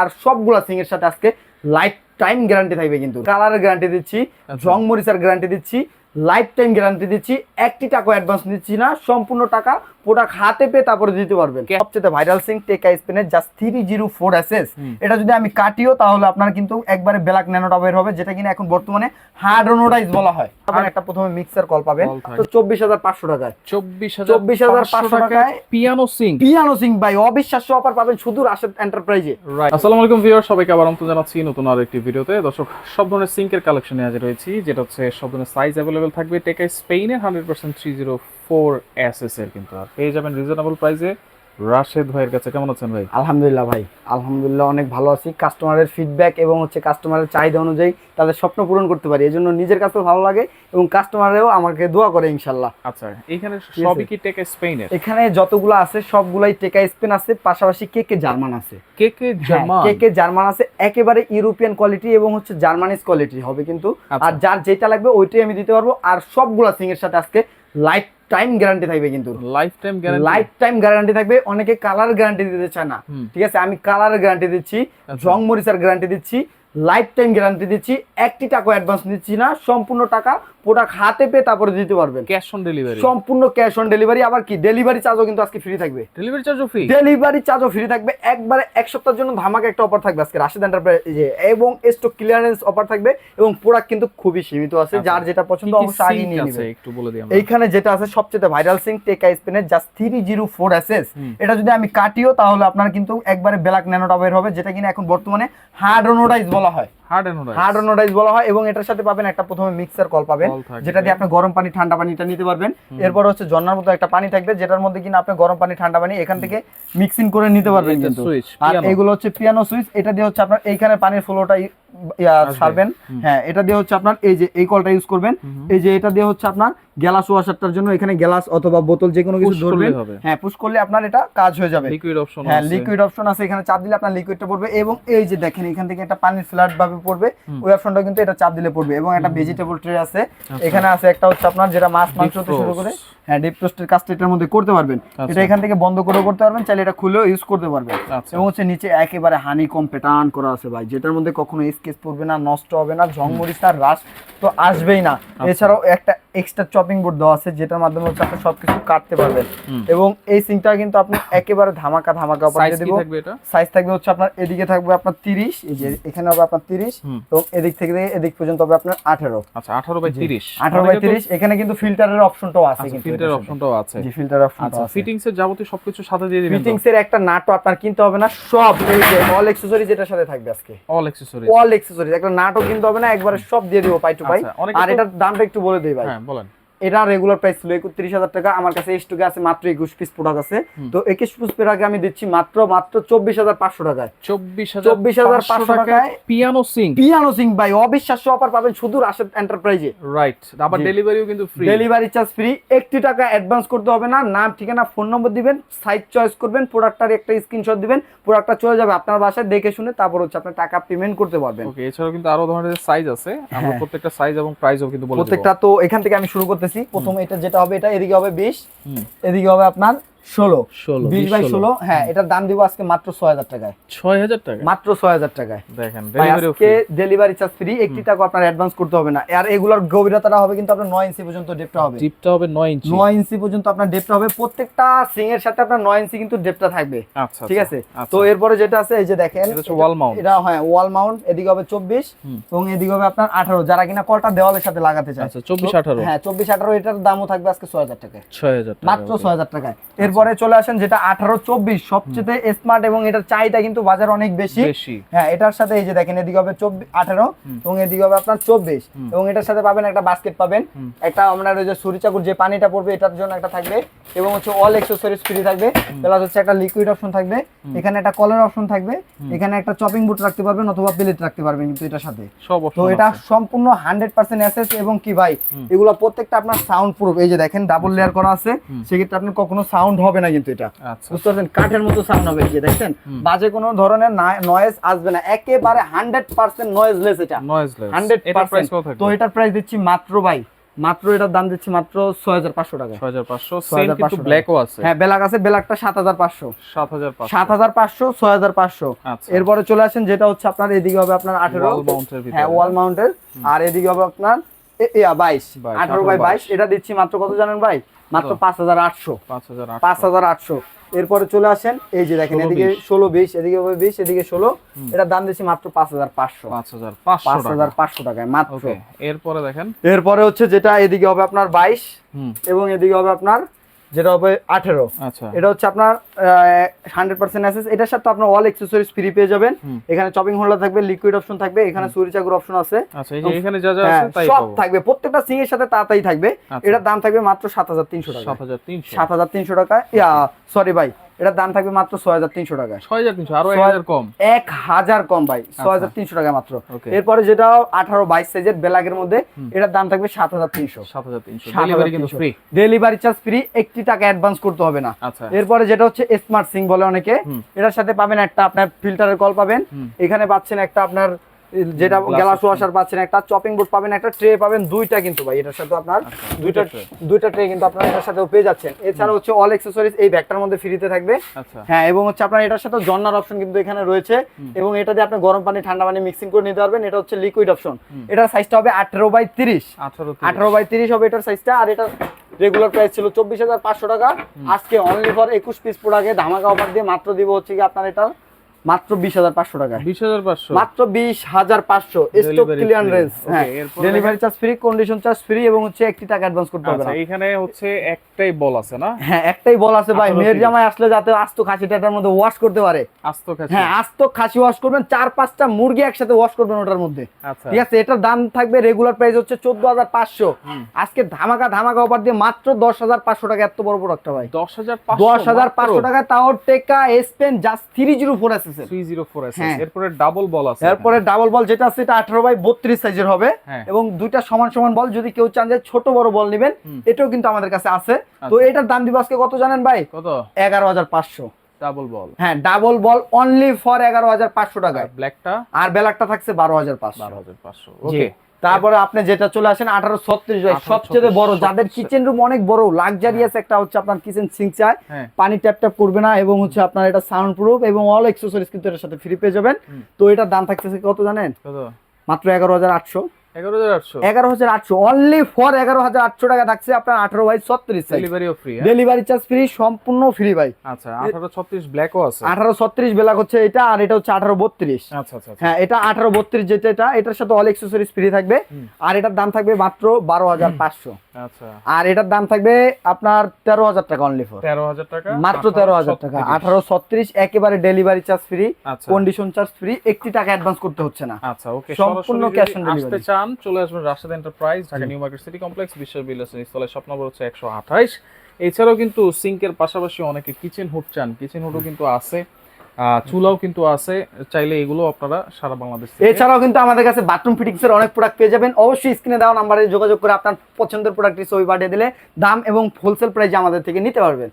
আর সবগুলা সিং এর সাথে আজকে লাইফ টাইম গ্যারান্টি থাকবে কিন্তু কালারের গ্যারান্টি দিচ্ছি আচ্ছা। রং মরিচার গ্যারান্টি দিচ্ছি লাইফ টাইম গ্যারান্টি দিচ্ছি। একটি টাকা অ্যাডভান্স নিচ্ছি না। সম্পূর্ণ টাকা প্রোডাক্ট হাতে পেয়ে তারপরে দিতে পারবেন। সবচেয়ে ভাইরাল সিং টেকা স্পেনের just three zero four SS এটা যদি আমি কাটিও তাহলে আপনার কিন্তু একবারে ব্ল্যাক ন্যানোটা বের হবে যেটা কিনা এখন বর্তমানে হার্ড ওনোডাইজ বলা হয়। আপনি একটা প্রথমে মিক্সার কল পাবেন। তো চব্বিশ হাজার পাঁচশো টাকায়। চব্বিশ 24,500 টাকায় পিয়ানো সিং পিয়ানো সিং ভাই অবিশ্বাস্য অফার পাবেন শুধু রাশেদ এন্টারপ্রাইজে আসসালামু আলাইকুম ভিউয়ার সবাইকে আবার আমন্ত্রণ জানাচ্ছি নতুন আর একটি ভিডিওতে। দর্শক সব ধরনের সিঙ্কের কালেকশন নিয়ে হাজির হয়েছি যেটা হচ্ছে সব ধরনের সাইজ অ্যাভেলেবেল থাকবে টেকা স্পেনের hundred percent three zero four S এর কিন্তু আর পেয়ে যাবেন রিজনেবল প্রাইসে রাশেদ ভাইয়ের কাছে কেমন আছেন ভাই? আলহামদুলিল্লাহ ভাই আলহামদুলিল্লাহ অনেক ভালো আছি। কাস্টমারের ফিডব্যাক এবং হচ্ছে কাস্টমারের চাহিদা অনুযায়ী তাদের স্বপ্ন পূরণ করতে পারি। এই জন্য নিজের কাছেও ভালো লাগে এবং কাস্টমারেও আমাকে দোয়া করে ইনশাল্লাহ আচ্ছা এখানে সবই কি টেকা স্পেনের এখানে যতগুলো আছে সবগুলাই টেকা স্পেন আছে পাশাপাশি কে কে জার্মান আছে। কে কে জার্মান কে কে জার্মান আছে একেবারে ইউরোপিয়ান কোয়ালিটি এবং হচ্ছে জার্মানিজ কোয়ালিটি হবে কিন্তু। আচ্ছা। আর যার যেটা লাগবে ওইটাই আমি দিতে পারব। আর সবগুলা সিং এর সাথে আজকে লাইফ টাইম গ্যারান্টি থাকবে কিন্তু। Life time guarantee life time guarantee থাকবে অনেকে কালার গ্যারান্টি দিতে চায় না। ঠিক আছে আমি কালার গ্যারান্টি দিচ্ছি জং মরিচার গ্যারান্টি দিচ্ছি লাইফ টাইম গ্যারান্টি দিচ্ছি একটি টাকা অ্যাডভান্স দিচ্ছি না সম্পূর্ণ টাকা প্রোডাক্ট হাতে পেয়ে তারপরে দিতে পারবেন। ক্যাশ অন ডেলিভারি সম্পূর্ণ ক্যাশ অন ডেলিভারি আবার কি? ডেলিভারি চার্জও কিন্তু আজকে ফ্রি থাকবে। ডেলিভারি চার্জও ফ্রি ডেলিভারি চার্জও ফ্রি থাকবে। একবারে এক সপ্তাহের জন্য ধামাকা একটা অফার থাকবে আজকে। রাশিদ এন্টারপ্রাইজে এবং স্টক ক্লিয়ারেন্স অফার থাকবে এবং প্রোডাক্ট কিন্তু খুবই সীমিত আছে। আচ্ছা। যার যেটা পছন্দ অবশ্যই আগে নিয়ে নেবে একটু বলে দিই আমরা। এইখানে যেটা আছে সবচেয়ে ভাইরাল সিং টেকা স্পেনের just three zero four SS এটা যদি আমি কাটিও তাহলে আপনার কিন্তু একবারে ব্ল্যাক ন্যানোটা বের হবে যেটা কিনা এখন বর্তমানে হার্ড ওনোডাইজ বলা হয়। হার্ড এন্ড হার্ড ওনোডাইজ বলা হয় এবং এটার সাথে পাবেন একটা প্রথমে মিক্সার কল পাবেন। যেটা দিয়ে আপনি গরম পানি ঠান্ডা পানিটা নিতে পারবেন। এরপর হচ্ছে ঝর্ণার মতো একটা পানি থাকবে যেটার মধ্যে কিনা আপনি গরম পানি ঠান্ডা পানি এখান থেকে মিক্সিং করে নিতে পারবেন কিন্তু। আর এগুলো হচ্ছে পিয়ানো সুইচ এটা দিয়ে হচ্ছে আপনার এইখানে পানির ফ্লোটা ছাড়বেন হ্যাঁ এটা দিয়ে হচ্ছে আপনার এই যে এই কলটা ইউজ করবেন। এই যে এটা দিয়ে হচ্ছে আপনার গ্লাস ওয়াশারটার জন্য এখানে গ্লাস অথবা বোতল যে কোনো কিছু ধরবেন। হ্যাঁ পুশ করলে আপনার এটা কাজ হয়ে যাবে। লিকুইড অপশন হ্যাঁ লিকুইড অপশন আছে। এখানে চাপ দিলে আপনার লিকুইডটা পড়বে এবং এই যে দেখেন এখান থেকে একটা পানির ফ্ল্যাট ভাবে পড়বে। ওই অপশনটা কিন্তু এটা চাপ দিলে পড়বে এবং একটা ভেজিটেবল ট্রে আছে। এখানে আছে একটা হচ্ছে আপনার যেটা মাছ মাংস থেকে শুরু করে ডিপ টোস্টের কাজটা এটার মধ্যে করতে পারবেন। আচ্ছা। এটা এখান থেকে বন্ধ করেও করতে পারবেন চাইলে এটা খুলেও ইউজ করতে পারবেন। আচ্ছা। এবং হচ্ছে নিচে একেবারে হানি কম প্যাটার্ন করা আছে ভাই যেটার মধ্যে কখনো স্কেচ পড়বে না নষ্ট হবে না রাস তো আসবেই না। আচ্ছা। এছাড়াও একটা এক্সট্রা চপিং বোর্ড দেওয়া আছে যেটার মাধ্যমে হচ্ছে আপনি সবকিছু কাটতে পারবেন। এবং এই সিংটা কিন্তু আপনি একেবারে ধামাকা ধামাকা অফার সাইজ দিয়ে কি দেবো। থাকবে সাইজ থাকবে হচ্ছে আপনার এদিকে থাকবে আপনার তিরিশ এই যে এখানে হবে আপনার তিরিশ হুম। এবং এদিক থেকে এদিক পর্যন্ত হবে আপনার আঠেরো। আচ্ছা 18 বাই 30 আঠারো বাই তিরিশ এখানে কিন্তু ফিল্টারের অপশনটাও আছে কিন্তু এটার অপশনটাও আছে। জি ফিল্টার অপশন আচ্ছা ফিটিংস এর যাবতীয় সবকিছু সাথে দিয়ে দিবেন ফিটিংস এর একটা নাটও আপনার কিনতে হবে না সব এই যে অল অ্যাকসেসরি যেটা সাথে থাকবে আজকে। অল অ্যাকসেসরিজ অল একটা নাটও কিনতে হবে না একবারে সব দিয়ে দিব পাই টু পাই আর এটার দামটা একটু বলে দিই ভাই। হ্যাঁ বলেন। এটা রেগুলার প্রাইস ছিল একত্রিশ হাজার টাকা। আমার কাছে স্টকে আছে মাত্র একুশ পিস প্রোডাক্ট আছে। তো একুশ পিস প্রোডাক্ট আমি দিচ্ছি মাত্র মাত্র চব্বিশ হাজার পাঁচশো টাকায়। 24500 24,500 টাকায় পিয়ানো সিং পিয়ানো সিং ভাই। অবিশ্বাস্য অফার পাবেন শুধু রাশেদ এন্টারপ্রাইজে রাইট আবার ডেলিভারিও কিন্তু ফ্রি ডেলিভারি চার্জ ফ্রি একটি টাকা অ্যাডভান্স করতে হবে না। নাম ঠিকানা ফোন নম্বর দিবেন সাইজ চয়েস করবেন প্রোডাক্টটার একটা স্ক্রিনশট দিবেন প্রোডাক্টটা চলে যাবে আপনার বাসায় দেখে শুনে তারপর হচ্ছে আপনার টাকা পেমেন্ট করতে পারবেন। ওকে এছাড়াও কিন্তু আরও ধরনের সাইজ আছে। আমরা প্রত্যেকটা সাইজ এবং প্রাইসও কিন্তু বলে প্রত্যেকটা তো এখান থেকে আমি শুরু করতেছি প্রথমে এটা যেটা হবে এটা এদিকে হবে বিশ এদিকে হবে আপনার ষোলো 16, বিশ বাই ষোলো। হ্যাঁ এটার দাম দিব আজকে মাত্র ছয় হাজার টাকায়। 6000 টাকা মাত্র ছয় হাজার টাকায়। দেখেন আজকে ডেলিভারি চার্জ ফ্রি একটি টাকা আপনার অ্যাডভান্স করতে হবে না। আর এগুলোর গভীরতাটা হবে কিন্তু আপনার নয় ইঞ্চি পর্যন্ত ডেপটা হবে। টিপটা হবে 9 ইঞ্চি নয় ইঞ্চি পর্যন্ত আপনার ডেপটা হবে। প্রত্যেকটা সিং এর সাথে আপনার নয় ইঞ্চি কিন্তু ডেপটা থাকবে। আচ্ছা ঠিক আছে? আচ্ছা। তো এরপরে যেটা আছে এই যে দেখেন wall mount। এটা হ্যাঁ ওয়াল মাউন্ট এদিকে হবে চব্বিশ এবং এদিকে হবে আপনার আঠারো। যারা কিনা কলটা দেওয়ালের সাথে লাগাতে চায়। আচ্ছা 24 তো- 18 হ্যাঁ চব্বিশ আঠারো এটার দামও থাকবে আজকে ছয় হাজার টাকায়। 6000 টাকা মাত্র ছয় হাজার টাকায়। এরপরে চলে আসেন যেটা আঠারো চব্বিশ সবচেয়ে স্মার্ট এবং এটার চাহিদা কিন্তু বাজার অনেক বেশি। হ্যাঁ এটার সাথে এই যে দেখেন এদিকে হবে চব্বিশ আঠারো এবং এদিকে হবে আপনার চব্বিশ। এবং এটার সাথে পাবেন একটা বাস্কেট পাবেন। একটা আপনার ওই যে সুরি চাকুর যে পানিটা পড়বে এটার জন্য একটা থাকবে। এবং হচ্ছে অল এক্সেসরিজ ফ্রি থাকবে। প্লাস হচ্ছে একটা লিকুইড অপশন থাকবে। এখানে একটা কলার অপশন থাকবে। এখানে একটা চপিং বুট রাখতে পারবেন অথবা প্লেট রাখতে পারবেন কিন্তু এটার সাথে। তো এটা সম্পূর্ণ হান্ড্রেড পার্সেন্ট অ্যাসেস এবং কি ভাই? এগুলো প্রত্যেকটা আপনার সাউন্ড প্রুফ এই যে দেখেন ডাবল লেয়ার করা আছে। সেক্ষেত্রে আপনার কখনো সাউন্ড হবে না কিন্তু এটা। আচ্ছা বুঝতে পারছেন? কাঠের মতো সাউন্ড হবে যে দেখছেন? বাজে কোনো ধরনের নয়েজ আসবে না। একেবারে হান্ড্রেড পার্সেন্ট নয়েজলেস এটা। নয়েজলেস হান্ড্রেড কত তো এটার প্রাইস দিচ্ছি মাত্র ভাই মাত্র এটার দাম দিচ্ছি মাত্র ছয় হাজার পাঁচশো টাকা। ছয় হাজার পাঁচশো। ছয় হাজার কিন্তু পাঁচশো ব্ল্যাকও আছে। হ্যাঁ বেলাক আছে বেলাকটা সাত হাজার পাঁচশো। সাত হাজার সাত হাজার পাঁচশো ছয় হাজার পাঁচশো। আচ্ছা। এরপরে চলে আসেন যেটা হচ্ছে আপনার এদিকে হবে আপনার আঠেরো। ওয়াল মাউন্টের ভিতরে। হ্যাঁ ওয়াল মাউন্টের আর এদিকে হবে আপনার বাইশ, আঠারো বাই বাইশ। এটা দিচ্ছি মাত্র কত জানেন ভাই? মাত্র পাঁচ হাজার আটশো। পাঁচ হাজার আটশো। এরপরে চলে আসেন এই যে দেখেন এদিকে ষোলো বিশ এদিকে হবে বিশ এদিকে ষোলো। এটার দাম দিচ্ছি মাত্র পাঁচ হাজার পাঁচশো। পাঁচ হাজার পাঁচশো টাকায় মাত্র। এরপরে দেখেন। এরপরে হচ্ছে যেটা এদিকে হবে আপনার বাইশ এবং এদিকে হবে আপনার যেটা হবে আঠেরো। আচ্ছা। এটা হচ্ছে আপনার হান্ড্রেড পার্সেন্ট অ্যাসেস এটার সাথে আপনার অল এক্সেসরিজ ফ্রি পেয়ে যাবেন। এখানে চপিং হোল্ডার থাকবে লিকুইড অপশন থাকবে এখানে সুরি চাকুর অপশন আছে। আচ্ছা হ্যাঁ, সব থাকবে। প্রত্যেকটা সিং এর সাথে তাড়াতাড়ি থাকবে। আচ্ছা। এটার দাম থাকবে মাত্র সাত হাজার তিনশো টাকা। সাত হাজার তিনশো। টাকা। সরি ভাই এটার দাম থাকবে মাত্র ছয় হাজার তিনশো টাকা। ছয় হাজার তিনশো আরও এক হাজার কম। এক হাজার কম ভাই ছয় হাজার তিনশো টাকা মাত্র। এরপরে যেটা আঠারো বাইশ সাইজের বেলাগের মধ্যে এটার দাম থাকবে সাত হাজার তিনশো। সাত হাজার তিনশো। ডেলিভারি চার্জ ফ্রি একটি টাকা অ্যাডভান্স করতে হবে না। আচ্ছা। এরপরে যেটা হচ্ছে স্মার্ট সিং বলে অনেকে এটার সাথে পাবেন একটা আপনার ফিল্টারের কল পাবেন। এখানে পাচ্ছেন একটা আপনার যেটা গ্লাস। ওয়াশার পাচ্ছেন একটা চপিং বোর্ড পাবেন একটা ট্রে পাবেন দুইটা কিন্তু ভাই এটার সাথে আপনার আচ্ছা, দুইটা দুইটা ট্রে কিন্তু আপনার এটার সাথেও পেয়ে যাচ্ছেন। এছাড়া হচ্ছে অল অ্যাক্সেসরিজ এই ব্যাগটার মধ্যে ফ্রিতে থাকবে। আচ্ছা। হ্যাঁ এবং হচ্ছে আপনার এটার সাথে জন্নার অপশন কিন্তু এখানে রয়েছে। এবং এটা দিয়ে আপনি গরম পানি ঠান্ডা পানি মিক্সিং করে নিতে পারবেন। এটা হচ্ছে লিকুইড অপশন এটার সাইজটা হবে আঠারো বাই তিরিশ। আঠারো আঠারো বাই তিরিশ হবে এটার সাইজটা আর এটা রেগুলার প্রাইস ছিল চব্বিশ হাজার পাঁচশো টাকা। আজকে অনলি ফর একুশ পিস প্রোডাক্টে ধামাকা অফার দিয়ে মাত্র দিব হচ্ছে কি আপনার এটা মাত্র বিশ হাজার পাঁচশো টাকায়। বিশ হাজার পাঁচশো? মাত্র বিশ হাজার পাঁচশো। স্টক ক্লিয়ারেন্স হ্যাঁ। Delivery charge free condition charge free এবং হচ্ছে একটি টাকা অ্যাডভান্স করতে হবে আচ্ছা না এখানে হচ্ছে একটাই বল আছে না? হ্যাঁ একটাই বল আছে ভাই। মেয়ের জামাই আসলে যাতে আস্ত খাসিটার মধ্যে ওয়াশ করতে পারে। আস্ত খাচ্ছি হ্যাঁ আস্ত খাসি ওয়াশ করবেন চার পাঁচটা মুরগি একসাথে ওয়াশ করবেন ওটার মধ্যে। আচ্ছা। ঠিক আছে এটার দাম থাকবে রেগুলার প্রাইস হচ্ছে চোদ্দ হাজার পাঁচশো। আজকে ধামাকা ধামাকা অফার দিয়ে মাত্র দশ হাজার পাঁচশো টাকা এত বড় প্রোডাক্টটা ভাই। দশ হাজার দশ হাজার পাঁচশো টাকা তাও টেকা Aspen just three zero four এসেছে ফোর আছে। হ্যাঁ। এরপরে ডাবল বল আছে এরপরে ডাবল বল যেটা আছে এটা আঠারো বাই বত্রিশ সাইজের হবে। হ্যাঁ। এবং দুইটা সমান সমান বল যদি কেউ চান যে ছোট বড় বল নেবেন এটাও কিন্তু আমাদের কাছে আছে। তো আচ্ছা। এটার দাম দিব আজকে কত জানেন ভাই? কত? এগারো হাজার পাঁচশো। ডাবল বল হ্যাঁ ডাবল বল অনলি ফর এগারো হাজার পাঁচশো টাকায়। ব্ল্যাকটা আর ব্ল্যাকটা থাকছে বারো হাজার পাঁচশো। বারো হাজার পাঁচশো। জি। ওকে তারপরে আপনি যেটা চলে আসেন আঠারো ছত্রিশ 1836 সবচেয়ে বড় যাদের কিচেন রুম অনেক বড় লাক্সারিয়াস একটা হচ্ছে আপনার কিচেন সিঙ্ক চায় পানি ট্যাপ ট্যাপ করবে না এবং হচ্ছে আপনার এটা সাউন্ড প্রুফ এবং অল এক্সেসরিজ কিন্তু এটার সাথে ফ্রি পেয়ে যাবেন। তো এটার দাম থাকতেছে কত জানেন? মাত্র এগারো হাজার আটশো। এগারো হাজার আটশো। এগারো হাজার আটশো অনলি ফর এগারো হাজার আটশো টাকা থাকছে আপনার আঠারো বাই ছত্রিশ ডেলিভারিও ফ্রি ডেলিভারি চার্জ ফ্রি সম্পূর্ণ ফ্রি ভাই। আচ্ছা আঠারো ছত্রিশ ব্ল্যাকও আছে। আঠারো ছত্রিশ হচ্ছে এটা আর এটা হচ্ছে আঠারো বত্রিশ। আচ্ছা আচ্ছা আচ্ছা। হ্যাঁ এটা আঠারো বত্রিশ যেটা এটা এটার সাথে অল এক্সেসরিজ ফ্রি থাকবে। আর এটার দাম থাকবে মাত্র বারো হাজার পাঁচশো। আচ্ছা আর এটার দাম থাকবে আপনার তেরো হাজার টাকা অনলি ফর তেরো হাজার টাকা? মাত্র তেরো হাজার টাকা। আঠারো ছত্রিশ একেবারে ডেলিভারি চার্জ ফ্রি আচ্ছা। কন্ডিশন চার্জ ফ্রি একটি টাকা অ্যাডভান্স করতে হচ্ছে না। আচ্ছা ওকে সম্পূর্ণ যদি on delivery। আসতে চান চলে আসবেন Rashed enterprise Dhaka New Market City Complex বিশ্ব বিলাস স্থলের স্বপ্ন নম্বর হচ্ছে একশো আঠাইশ এছাড়াও কিন্তু সিঙ্কের পাশাপাশি অনেকে কিচেন হুড চান। কিচেন হুডও কিন্তু আছে। চুলাও কিন্তু আছে। চাইলে এগুলো আপনারা সারা বাংলাদেশ এছাড়াও কিন্তু আমাদের কাছে বাথরুম ফিটিংস এর অনেক প্রোডাক্ট পেয়ে যাবেন। অবশ্যই স্ক্রিনে দেওয়া নাম্বারে যোগাযোগ করে আপনার পছন্দের প্রোডাক্টটি ছবি পাঠিয়ে দিলে দাম এবং হোলসেল প্রাইসে আমাদের থেকে নিতে পারবেন।